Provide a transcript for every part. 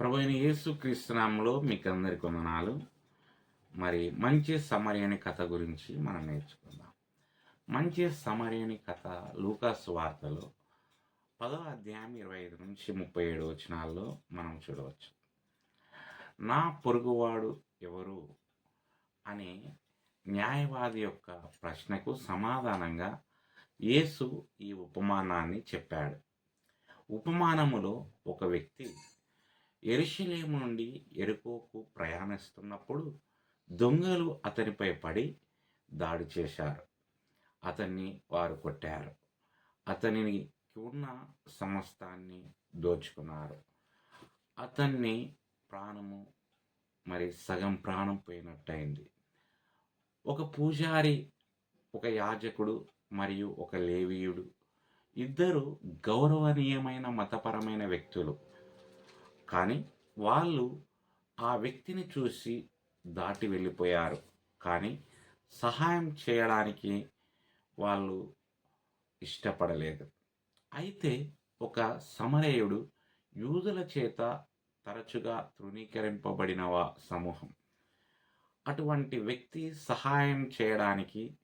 ప్రభు అయిన యేసు క్రీస్తునామంలో మీకు అందరికి వందనాలు. మరి మంచి సమరయని కథ గురించి మనం నేర్చుకుందాం. మంచి సమరయని కథ లూకాస్ వార్తలో పదో అధ్యాయం ఇరవై ఐదు నుంచి ముప్పై ఏడు వచనాల్లో మనం చూడవచ్చు. నా పొరుగువాడు ఎవరు అనే న్యాయవాది యొక్క ప్రశ్నకు సమాధానంగా యేసు ఈ ఉపమానాన్ని చెప్పాడు. ఉపమానములో ఒక వ్యక్తి ఎరుషలేము నుండి ఎరుకోకు ప్రయాణిస్తున్నప్పుడు దొంగలు అతనిపై పడి దాడి చేశారు. అతన్ని వారు కొట్టారు. అతనిని ఉన్న సమస్తాన్ని దోచుకున్నారు. అతన్ని ప్రాణము మరి సగం ప్రాణం పోయినట్టయింది. ఒక పూజారి ఒక యాజకుడు మరియు ఒక లేవీయుడు ఇద్దరు గౌరవనీయమైన మతపరమైన వ్యక్తులు. కానీ వాళ్ళు ఆ వ్యక్తిని చూసి దాటి వెళ్ళిపోయారు. కానీ సహాయం చేయడానికి వాళ్ళు ఇష్టపడలేదు. అయితే ఒక సమరయుడు యూదుల చేత తరచుగా తృణీకరింపబడిన వా- సమూహం. అటువంటి వ్యక్తి సహాయం చేయడానికి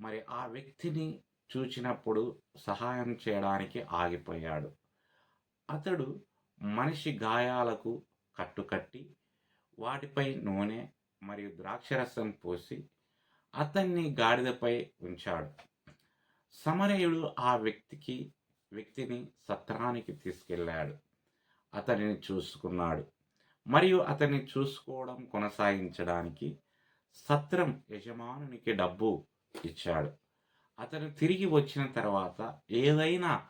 మరి ఆ వ్యక్తిని చూచినప్పుడు సహాయం చేయడానికి ఆగిపోయాడు. అతడు మనిషి గాయాలకు కట్టుకట్టి వాటిపై నూనె మరియు ద్రాక్షరసం పోసి అతన్ని గాడిదపై ఉంచాడు. సమరయుడు ఆ వ్యక్తికి వ్యక్తిని సత్రానికి తీసుకెళ్ళాడు. అతనిని చూసుకున్నాడు. మరియు అతన్ని చూసుకోవడం కొనసాగించడానికి సత్రం యజమానునికి డబ్బు ఇచ్చాడు. అతను తిరిగి వచ్చిన తర్వాత ఏదైనా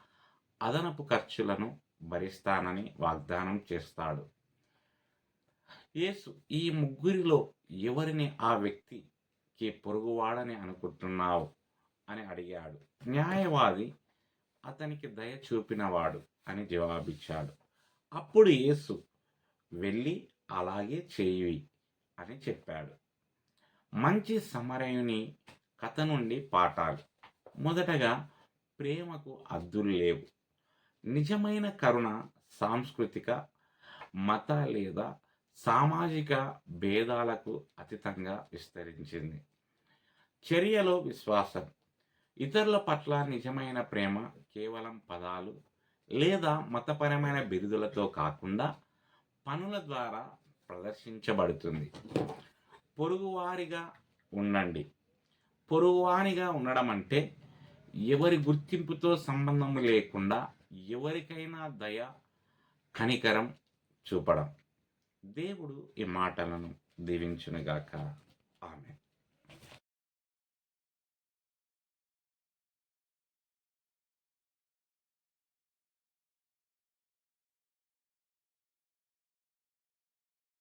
అదనపు ఖర్చులను భరిస్తానని వాగ్దానం చేస్తాడు. యేసు ఈ ముగ్గురిలో ఎవరిని ఆ వ్యక్తికి పొరుగువాడని అనుకుంటున్నావు? అని అడిగాడు. న్యాయవాది అతనికి దయ చూపినవాడు అని జవాబిచ్చాడు. అప్పుడు యేసు వెళ్ళి అలాగే చేయి అని చెప్పాడు. మంచి సమరయుని కథ నుండి పాఠాలు. మొదటగా ప్రేమకు అద్దులు లేవు. నిజమైన కరుణ సాంస్కృతిక మత లేదా సామాజిక భేదాలకు అతీతంగా విస్తరించింది. చర్యలో విశ్వాసం. ఇతరుల పట్ల నిజమైన ప్రేమ కేవలం పదాలు లేదా మతపరమైన బిరుదులతో కాకుండా పనుల ద్వారా ప్రదర్శించబడుతుంది. పొరుగువారిగా ఉండండి. పొరుగువారిగా ఉండడం అంటే ఎవరి గుర్తింపుతో సంబంధం లేకుండా ఎవరికైనా దయ కనికరం చూపడం. దేవుడు ఈ మాటలను దీవించునుగాక.